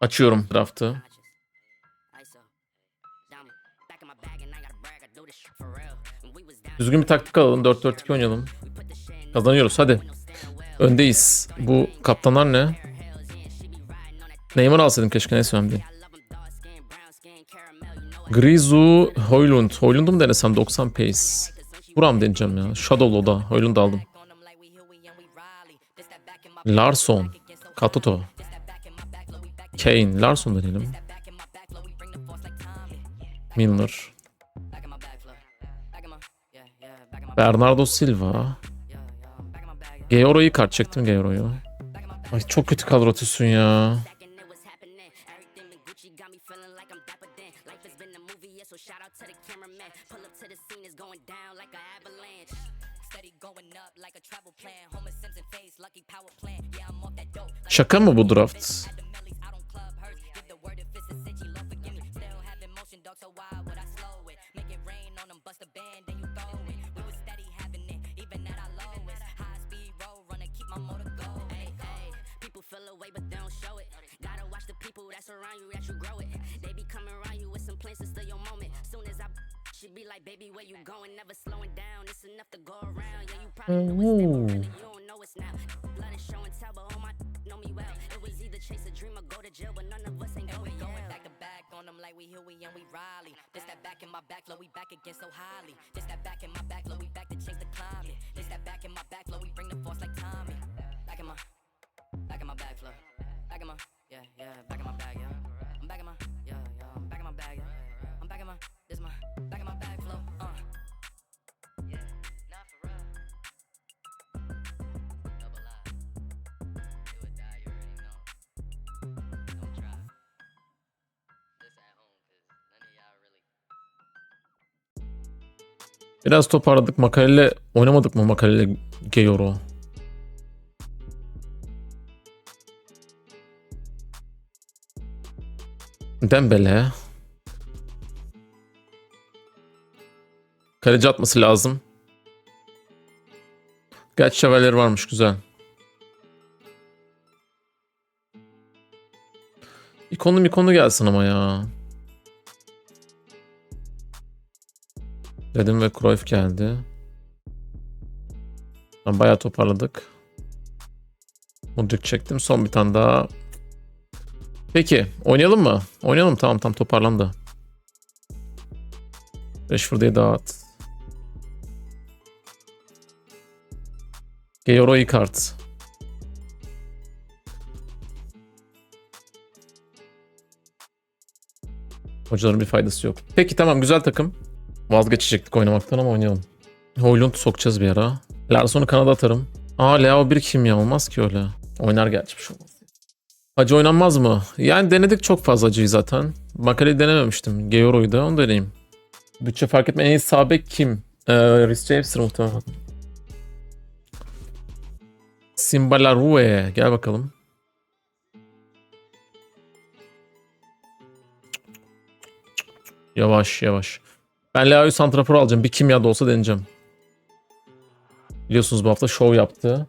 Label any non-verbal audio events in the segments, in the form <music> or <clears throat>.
Açıyorum draftı. Düzgün bir taktik alalım. 4-4-2 oynayalım. Kazanıyoruz hadi. Öndeyiz. Bu kaptanlar ne? Neymar alsaydım keşke neyse önemli değil. Grizu, Hoylund. Hoylund'u mu denesem 90 pace? Buram deneyeceğim ya. Shadow'lu da. Hoylund aldım. Larson. Katoto. Kane. Larson deneyelim. Milner. Bernardo Silva. Georo'yu kart çektim Georo'yu. Ay çok kötü kadro atıyorsun ya. Şaka mı bu draft? She be coming around you with some places to your moment. Soon as I should be like, baby, where you going? Never slowing down. It's enough to go around. Yeah, you probably know it's really. You don't know it's now. Blood is show and tell, but all my know me well. It was either chase a dream or go to jail, but none of us ain't going going back to back on them like we Huey and we Riley. This that back in my back, flow, we back again so highly. This that back in my back, flow, we back to change the climate. This that back in my back, flow, we bring the force like Tommy. Back in my, back in my back, flow. Back in my, yeah, yeah, back in my yeah. Back in my, yeah, yeah, I'm back in my bag, yeah. I'm back in my, this my, back in my bag, flow, uh. Yeah, not for real. Double I. Do or die, you already know. Don't try. This at home, cause none of y'all really. Biraz toparladık. Makalele oynamadık mı Makalele Geyoro? Dembele. Kaleci atması lazım. Gerçi şevalyeleri varmış güzel. İkonlu mikonu gelsin ama ya. Dedim ve Cruyff geldi. Bayağı toparladık. Modric çektim. Son bir tane daha. Peki. Oynayalım mı? Oynayalım. Tamam tamam toparlandı. Rashford'u dağıt. Geyoro iyi kart. Hocaların bir faydası yok. Peki tamam güzel takım. Vazgeçecektik oynamaktan ama oynayalım. Hoylund sokacağız bir ara. Larson'u kanada atarım. Aa Leo bir kim ya olmaz ki öyle. Oynar gerçi bir şey olmaz. Acı oynanmaz mı? Yani denedik çok fazla acıyı zaten. Makaleyi denememiştim. Georo'yu da onu deneyeyim. Bütçe fark etme. En iyi sağ bek kim? Ee, Rhys James'tir muhtemelen. Simbalarue. Gel bakalım. Yavaş yavaş. Ben Leao'yu santrafor alacağım. Bir kimya da olsa deneyeceğim. Biliyorsunuz bu hafta show yaptı.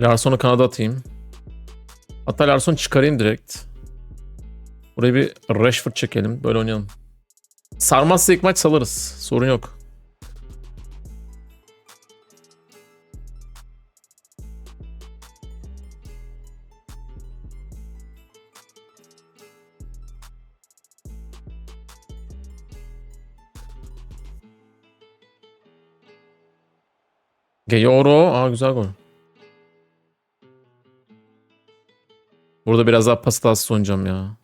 Larson'u kanada atayım. Hatta Larson çıkarayım direkt. Buraya bir Rashford çekelim. Böyle oynayalım. Sarmazsa ilk maç salarız. Sorun yok. Geyoro. Aa güzel gol. Burada biraz daha pas hatası oynayacağım ya.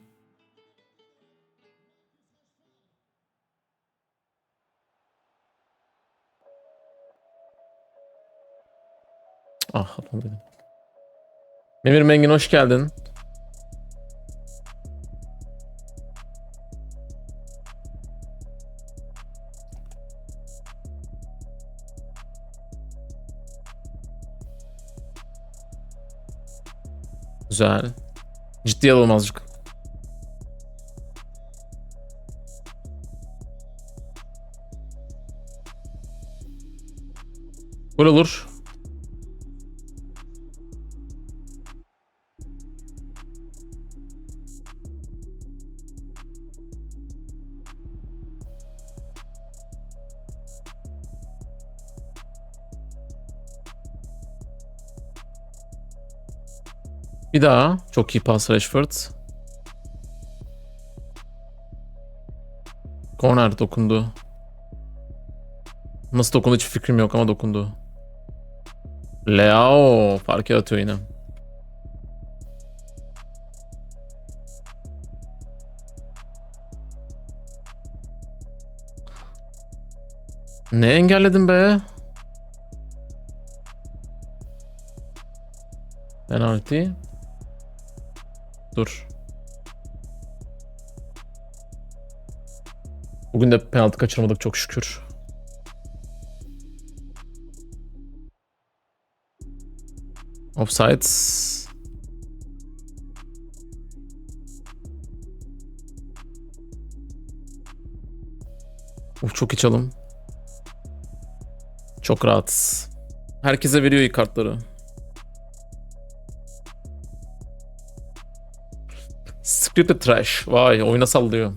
Ah adam dedim. Memir Mengin hoş geldin. Güzel. Ciddi alalım azıcık. Olur. Bir daha. Çok iyi pas Rashford. Corner dokundu. Nasıl dokundu hiç fikrim yok ama dokundu. Leao fark yaratıyor yine. Ne engelledin be? Penalty. Dur. Bugün de penaltı kaçırmadık çok şükür. Offsides. Uf çok iyi çalım. Çok rahat. Herkese veriyor iyi kartları. Scripted Trash. Vay oyuna sallıyor.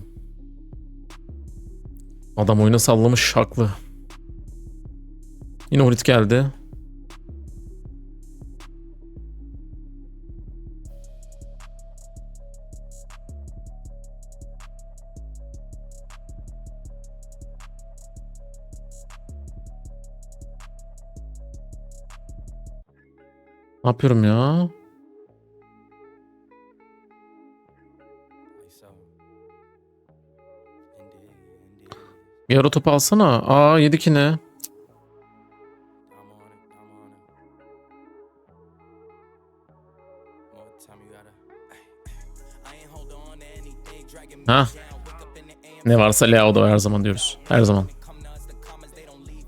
Adam oyuna sallamış haklı. Yine Hulit geldi. Ne yapıyorum ya? Ara topu alsana. Aa yedi ki ne? Ha. Ne varsa Leao da her zaman diyoruz. Her zaman. come nuts, the comments they don't leave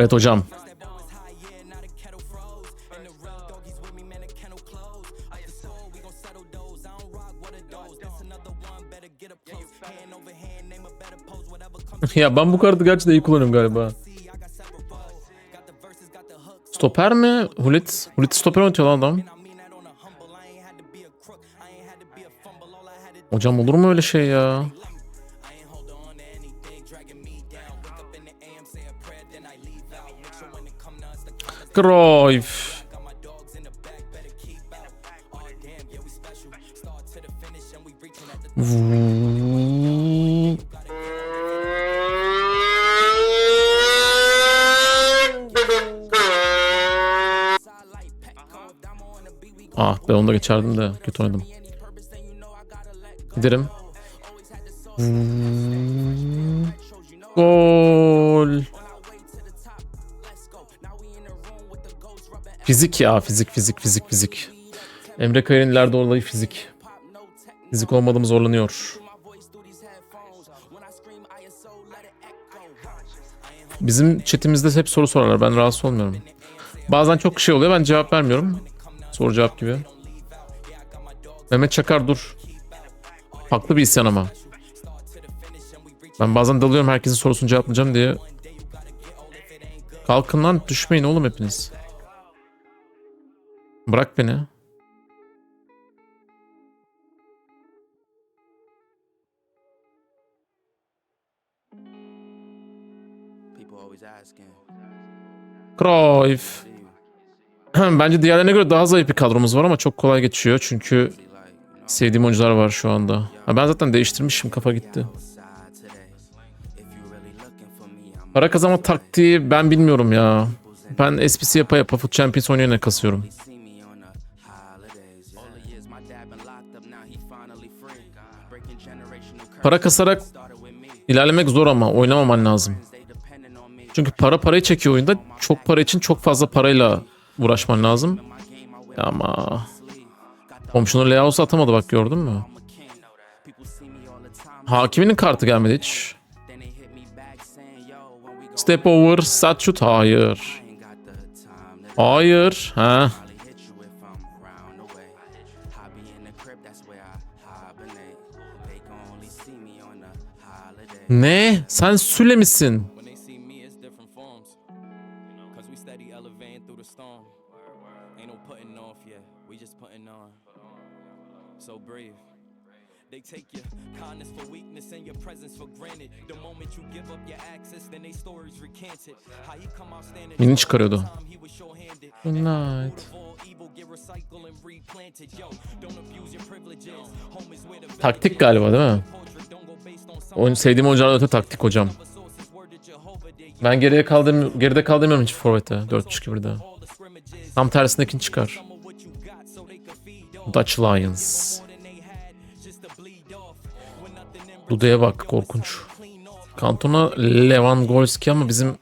Evet hocam. <laughs> Ya ben bu kartı gerçekten iyi kullanıyorum galiba. Stoper mi? Hulit. Hulit stoper oynatıyor lan adam. And I mean that on a go Ah ben onu da geçerdim de kötü oynadım. any purpose, Fizik ya fizik fizik fizik fizik. Emre ileride olayı fizik. Fizik olmadığım zorlanıyor. Bizim chatimizde hep soru sorarlar. Ben rahatsız olmuyorum. Bazen çok şey oluyor. Ben cevap vermiyorum. Soru cevap gibi. Mehmet Çakar dur. Haklı bir isyan ama. Ben bazen dalıyorum herkesin sorusunu cevaplayacağım diye. Kalkın lan düşmeyin oğlum hepiniz. Bırak beni. Cruyff. <clears throat> Bence diğerlerine göre daha zayıf bir kadromuz var ama çok kolay geçiyor. Çünkü sevdiğim oyuncular var şu anda. Ha, ben zaten değiştirmişim kafa gitti. Para kazanma taktiği ben bilmiyorum ya. Ben SPC yapa yapa Foot Champions oynayana kasıyorum. Para kasarak ilerlemek zor ama oynamaman lazım. Çünkü para parayı çekiyor oyunda. Çok para için çok fazla parayla uğraşman lazım. Ama komşunu Leaos atamadı bak gördün mü? Hakiminin kartı gelmedi hiç. Step over, sat shoot. Hayır. Hayır. Ha. Putting on. So brave. They take your kindness for weakness and your presence for granted. The moment you give up your access, then they stories recanted. How he come out standing Yeni çıkarıyordu. Good night. Taktik galiba değil mi? Oyun sevdiğim oyunculardan öte taktik hocam. Ben geriye kaldım, geride kal demiyorum hiç forvete. 4-3-2-1'de. all the scrimmages. Tam tersindekini çıkar. Dutch Lions. Dude'ye bak korkunç. Kantona Lewandowski ama bizim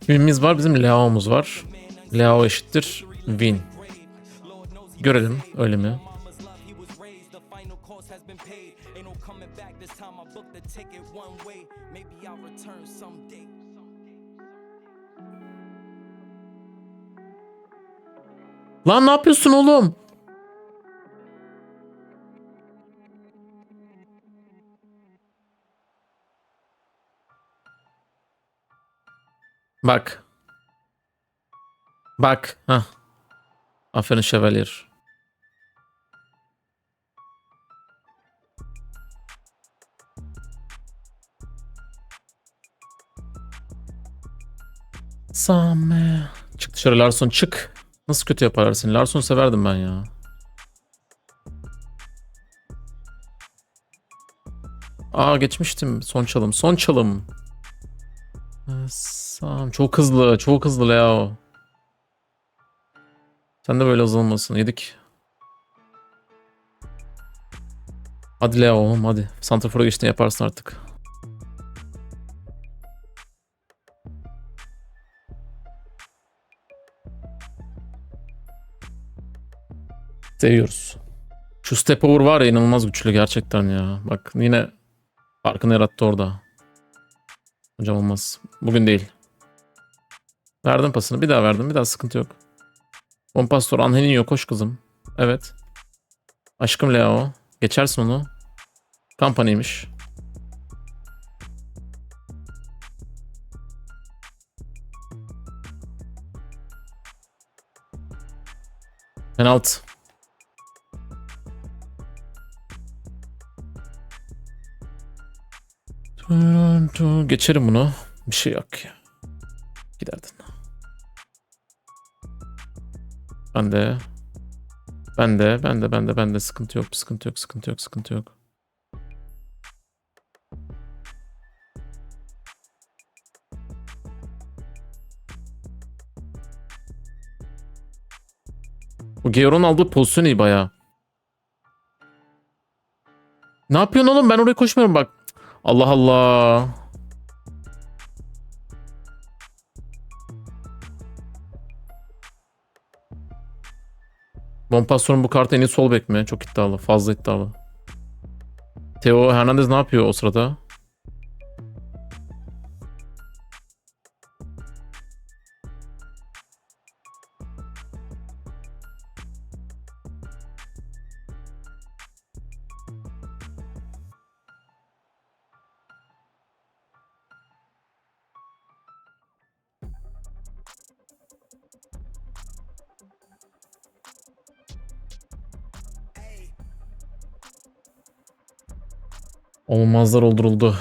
kimimiz var? Bizim Leao'muz var. Leao eşittir win. Görelim öyle mi? I booked the ticket one way. Maybe I'll return someday. Lan ne yapıyorsun oğlum? Bak. Bak. ha. Aferin Chevalier. Same. Çık dışarı Larson çık. Nasıl kötü yaparsın? Larson severdim ben ya. Aa geçmiştim. Son çalım. Son çalım. Ee, Sam. Çok hızlı. Çok hızlı Leo. Sen de böyle hızlı olmasın. Yedik. Hadi Leo oğlum hadi. Santrafor'a geçtin yaparsın artık. Seviyoruz. Şu step over var ya inanılmaz güçlü gerçekten ya. Bak yine farkını yarattı orada. Hocam olmaz. Bugün değil. Verdim pasını. Bir daha verdim. Bir daha sıkıntı yok. Bompastor Angelinho koş kızım. Evet. Aşkım Leo. Geçersin onu. Kampaniymiş. Penaltı. Geçerim bunu. Bir şey yok ya. Giderdin. Ben de. Ben de, ben de, ben de, ben de sıkıntı yok, sıkıntı yok, sıkıntı yok, sıkıntı yok. Bu Geor'un aldığı pozisyon iyi bayağı. Ne yapıyorsun oğlum? Ben oraya koşmuyorum bak. Allah Allah. Bompastor'un bu kartı en iyi sol bek mi? Çok iddialı. Fazla iddialı. Theo Hernandez ne yapıyor o sırada? Olmazlar olduruldu.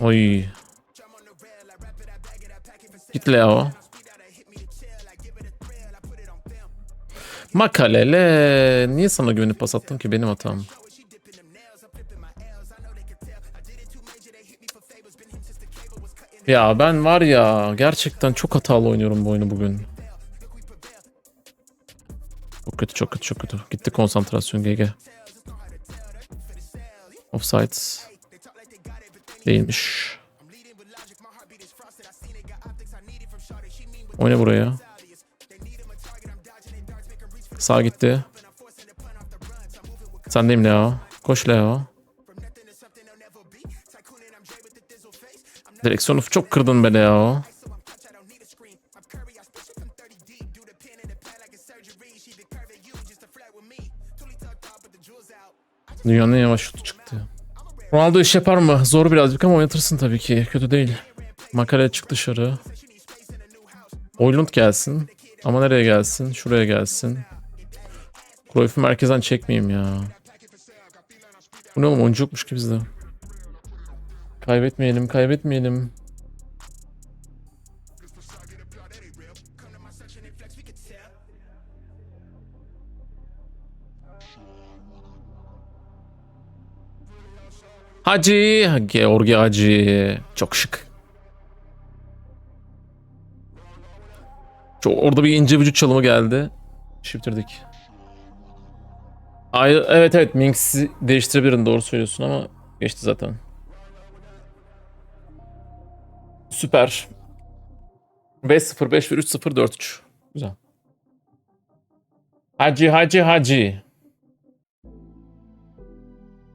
Oy. Git Leo. Makalele. Niye sana güvenip pas attım ki benim hatam. Ya ben var ya gerçekten çok hatalı oynuyorum bu oyunu bugün. Çok kötü çok kötü çok kötü. Gitti konsantrasyon GG. Offside. Değilmiş. Oyna buraya. Sağ gitti. Sendeyim Leo. Koş Leo. Direksiyonu çok kırdın be Leo. Dünyanın en yavaş şutu. Ronaldo iş yapar mı? Zor birazcık ama oynatırsın tabii ki. Kötü değil. Makale çık dışarı. Oylund gelsin. Ama nereye gelsin? Şuraya gelsin. Cruyff'u merkezden çekmeyeyim ya. Bu ne oğlum oyuncu yokmuş ki bizde. Kaybetmeyelim kaybetmeyelim. Hacı, Georgi Hacı. Çok şık. Çok, orada bir ince vücut çalımı geldi. Shifter'dik. Ay, evet evet Minx'i değiştirebilirim doğru söylüyorsun ama geçti zaten. Süper. 5-0, 5 1 3-0, 4-3. Güzel. Hacı, hacı, hacı.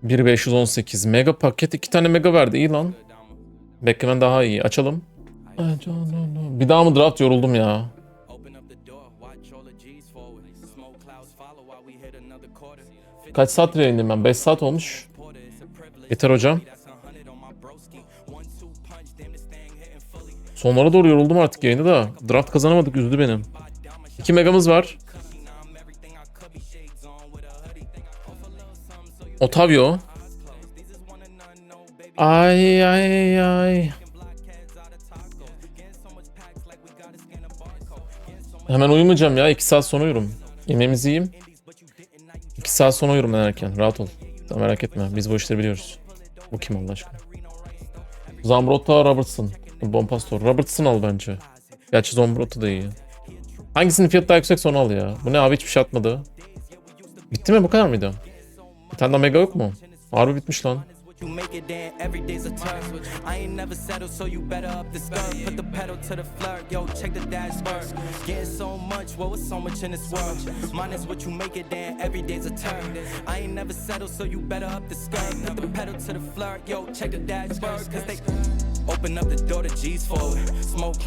1518 mega paket iki tane mega verdi iyi lan. Beklemen daha iyi. Açalım. Bir daha mı draft yoruldum ya. Kaç saat yayındayım ben? 5 saat olmuş. Yeter hocam. Sonlara doğru yoruldum artık yayında da. Draft kazanamadık üzdü benim. 2 megamız var. Barcode. Getting so much Hemen uyumayacağım ya. 2 saat sonra uyurum. Yemeğimizi yiyeyim. 2 saat sonra uyurum ben. Rahat ol. Sen merak etme. Biz bu işleri biliyoruz. Bu kim Allah aşkına? Zambrotta Robertson. Bompastor. Robertson al bence. Gerçi Zambrotta da iyi. Hangisinin fiyatı daha yüksek onu al ya. Bu ne abi hiçbir şey atmadı. Bitti mi bu kadar mıydı? Bir tane daha mega yok mu? Harbi bitmiş lan. you make it then every day's a turn. I ain't never settled, so you better up the skirt. Put the pedal to the flirt, yo, check the dashboard. Getting so much, well, it's so much in this world. Mine is what you make it then every day's a turn. I ain't never settled, so you better up the skirt. Put the pedal to the flirt, yo, check the dashboard. Cause they open up the door to G's forward. Smoke